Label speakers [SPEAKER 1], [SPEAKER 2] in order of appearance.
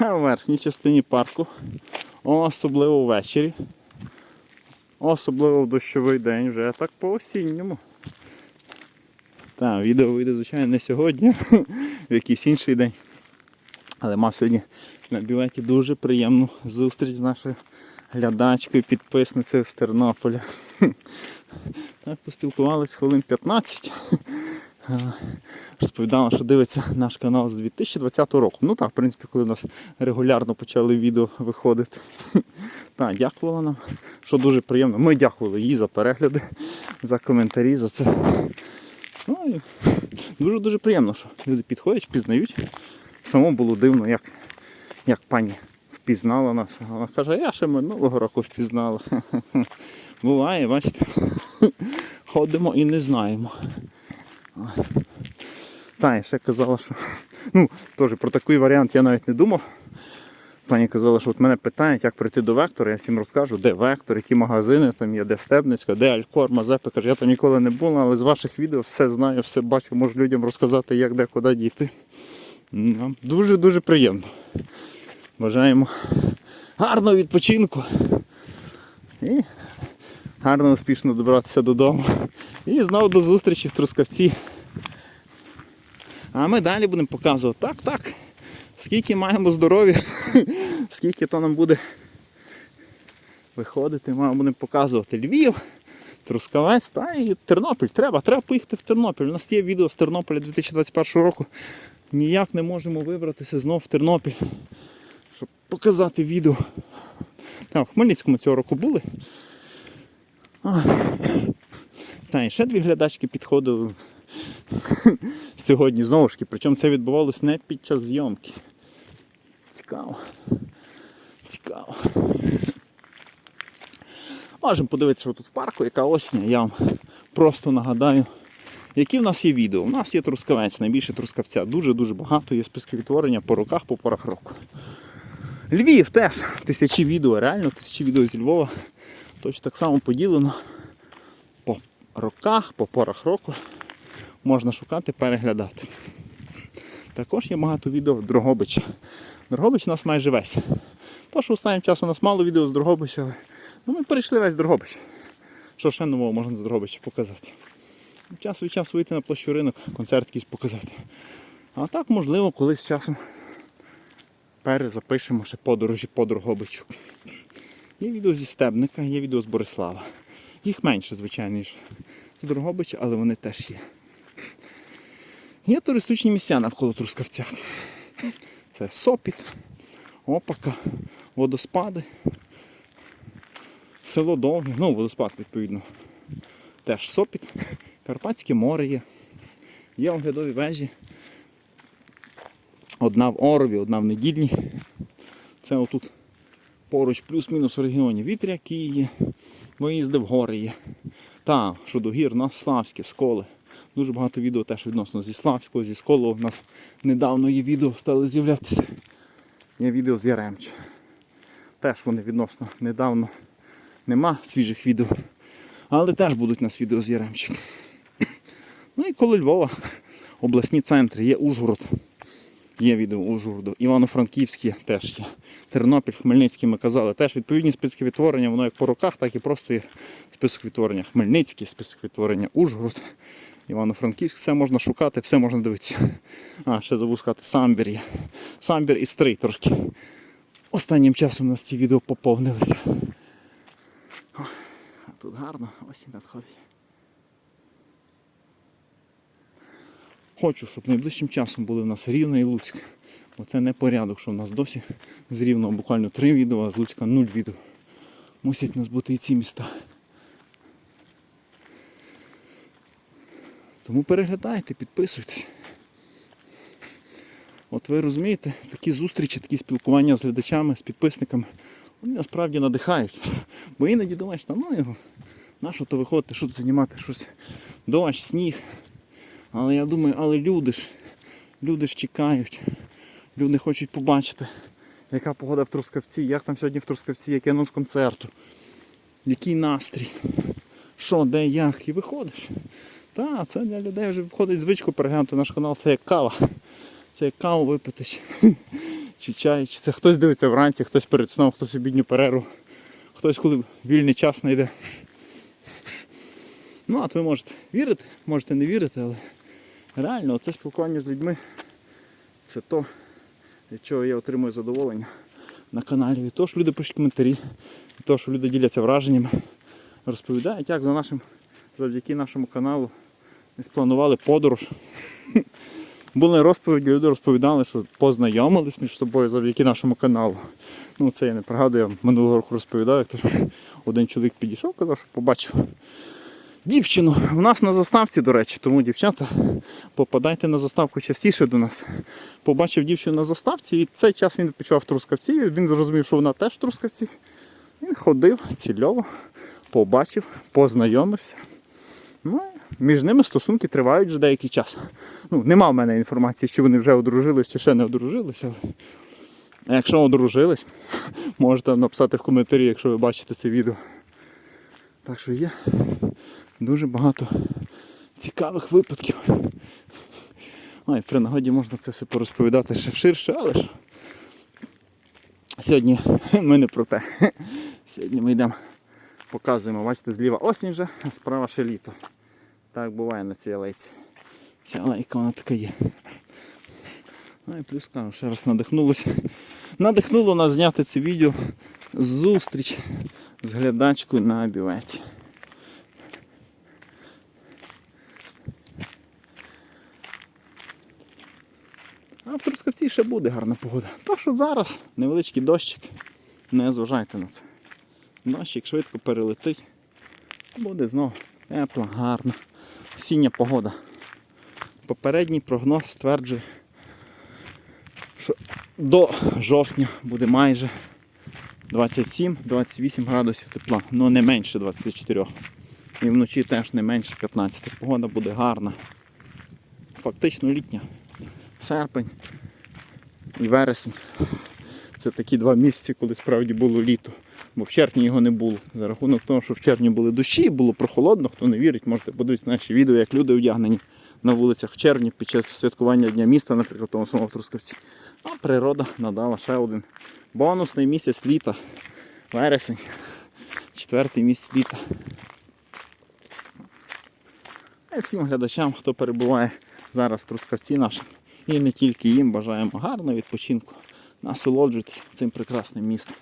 [SPEAKER 1] В верхній частині парку, особливо ввечері, особливо в дощовий день, вже так по осінньому. Так, відео вийде, звичайно, не сьогодні, в якийсь інший день. Але мав сьогодні на бюветі дуже приємну зустріч з нашою глядачкою, підписницею з Тернополя. Так поспілкувалися хвилин 15. Е, Розповідала, що дивиться наш канал з 2020 року. Ну так, в принципі, коли у нас регулярно почали відео виходити. Так, дякувала нам, що дуже приємно. Ми дякували їй за перегляди, за коментарі, за це. Ну і дуже-дуже приємно, що люди підходять, впізнають. Самому було дивно, як, як пані впізнала нас. Вона каже, я ще минулого року впізнала. Буває, бачите. Ходимо і не знаємо. Та, і ще казала, що. Ну, теж про такий варіант я навіть не думав. Пані казала, що от мене питають, як прийти до вектора, я всім розкажу, де вектор, які магазини там є, де Стебницька, де Алькор, Мазепи. Каже, я там ніколи не була, але з ваших відео все знаю, все бачу, можу людям розказати, як де, куди дійти. Нам дуже-дуже приємно. Бажаємо гарного відпочинку. І гарно успішно добратися додому. І знову до зустрічі в Трускавці. А ми далі будемо показувати так, так. Скільки маємо здоров'я, скільки то нам буде виходити, ми будемо показувати Львів, Трускавець та і Тернопіль. Треба, треба поїхати в Тернопіль. У нас є відео з Тернополя 2021 року. Ніяк не можемо вибратися знов в Тернопіль, щоб показати відео. Там, в Хмельницькому цього року були. Та, і ще дві глядачки підходили сьогодні знову ж таки. Причому це відбувалося не під час зйомки. Цікаво. Цікаво. Можемо подивитися, що тут в парку, яка осінь. Я вам просто нагадаю, які в нас є відео. У нас є трускавець, найбільше трускавця. Дуже-дуже багато є списки відтворення по роках, по порах року. Львів теж тисячі відео, реально тисячі відео зі Львова. Точно так само поділено по роках, по порах року. Можна шукати, переглядати. Також є багато відео Дрогобича. Дрогобич у нас майже весь. То, що останнім часом у нас мало відео з Дрогобича, але ну, ми перейшли весь Дрогобич. Що ще нового можна з Дрогобича показати? Час від часу вийти на площу ринок, концерт якийсь показати. А так, можливо, колись часом перезапишемо ще подорожі по Дрогобичу. Є відео зі Стебника, є відео з Борислава. Їх менше, звичайно, ніж з Дрогобича, але вони теж є. Є туристичні місця навколо Трускавця. Це Сопіт, Опака, водоспади, село Довге, ну водоспад відповідно. Теж Сопіт, Карпатське море є. Є оглядові вежі. Одна в Орові, одна в недільній. Це отут поруч плюс-мінус в регіоні вітряки є, виїзди в гори є. Та, що до гір, нас Славське, сколи. Дуже багато відео теж відносно зі Славського, зі Сколу. У нас недавно є відео стали з'являтися. Є відео з Яремча. Теж вони відносно недавно нема свіжих відео. Але теж будуть у нас відео з Яремча. Ну і коло Львова, обласні центри, є Ужгород. Є відео Ужгороду. Івано-Франківські теж є. Тернопіль, Хмельницький ми казали. Теж відповідні списки відтворення, воно як по роках, так і просто є список відтворення. Хмельницький, список відтворення Ужгород. Івано-Франківськ, все можна шукати, все можна дивитися. А, ще забув сказати, самбір є. Самбір і стрий трошки. Останнім часом у нас ці відео поповнилися. О, а тут гарно, осінь надходить. Хочу, щоб найближчим часом були в нас Рівне і Луцьк. Оце не порядок, що в нас досі з Рівного буквально три відео, а з Луцька нуль відео. Мусять в нас бути і ці міста. Тому переглядайте, підписуйтесь. От ви розумієте, такі зустрічі, такі спілкування з глядачами, з підписниками, вони насправді надихають. Бо іноді думаєш, та ну його, на що то виходити, що тут займати щось. Дощ, сніг. Але я думаю, але люди ж, люди ж чекають. Люди хочуть побачити, яка погода в Трускавці, як там сьогодні в Трускавці, який анонс концерту, який настрій, що, де, як, і виходиш. Та, це для людей вже входить звичку переглянути наш канал, це як кава. Це як каву випити. чи чай, чи це хтось дивиться вранці, хтось перед сном, хтось обідню перерву, хтось коли вільний час знайде. Ну, а ви можете вірити, можете не вірити, але реально це спілкування з людьми це то, від чого я отримую задоволення на каналі. Від того, що люди пишуть коментарі, від того, що люди діляться враженнями, розповідають, як за нашим, завдяки нашому каналу ми спланували подорож. Були розповіді, люди розповідали, що познайомились між собою завдяки нашому каналу. Ну це я не пригадую, я минулого року розповідаю, як один чоловік підійшов, казав, що побачив дівчину. У нас на заставці, до речі, тому дівчата, попадайте на заставку частіше до нас. Побачив дівчину на заставці, і цей час він почав Трускавці, він зрозумів, що вона теж в Трускавці. Він ходив цільово, побачив, познайомився. Ну, між ними стосунки тривають вже деякий час. Ну, нема в мене інформації, чи вони вже одружились, чи ще не одружились, але якщо одружились, можете написати в коментарі, якщо ви бачите це відео. Так що є дуже багато цікавих випадків. Ой, при нагоді можна це все порозповідати ще ширше, але ж сьогодні ми не про те. Сьогодні ми йдемо, показуємо, бачите, зліва осінь вже, а справа ще літо. Так буває на цій алейці. Ця алейка вона така є. Ну і плюс кажу, ще раз надихнулося. Надихнуло нас зняти це відео зустріч з глядачкою на бюветі. А в Трускавці ще буде гарна погода. Так що зараз невеличкий дощик. Не зважайте на це. Дощик швидко перелетить. Буде знову тепла, гарна. Осіння погода. Попередній прогноз стверджує, що до жовтня буде майже 27-28 градусів тепла, але не менше 24. І вночі теж не менше 15. Погода буде гарна. Фактично літня. Серпень і вересень. Це такі два місяці, коли справді було літо. Бо в червні його не було. За рахунок того, що в червні були дощі, було прохолодно, хто не вірить, можете подивитися наші відео, як люди одягнені на вулицях в червні під час святкування Дня міста, наприклад, тому самому Трускавці. А природа надала ще один бонусний місяць літа. Вересень. Четвертий місяць літа. А всім глядачам, хто перебуває зараз в Трускавці нашим. І не тільки їм бажаємо гарного відпочинку. Насолоджуйтесь цим прекрасним містом.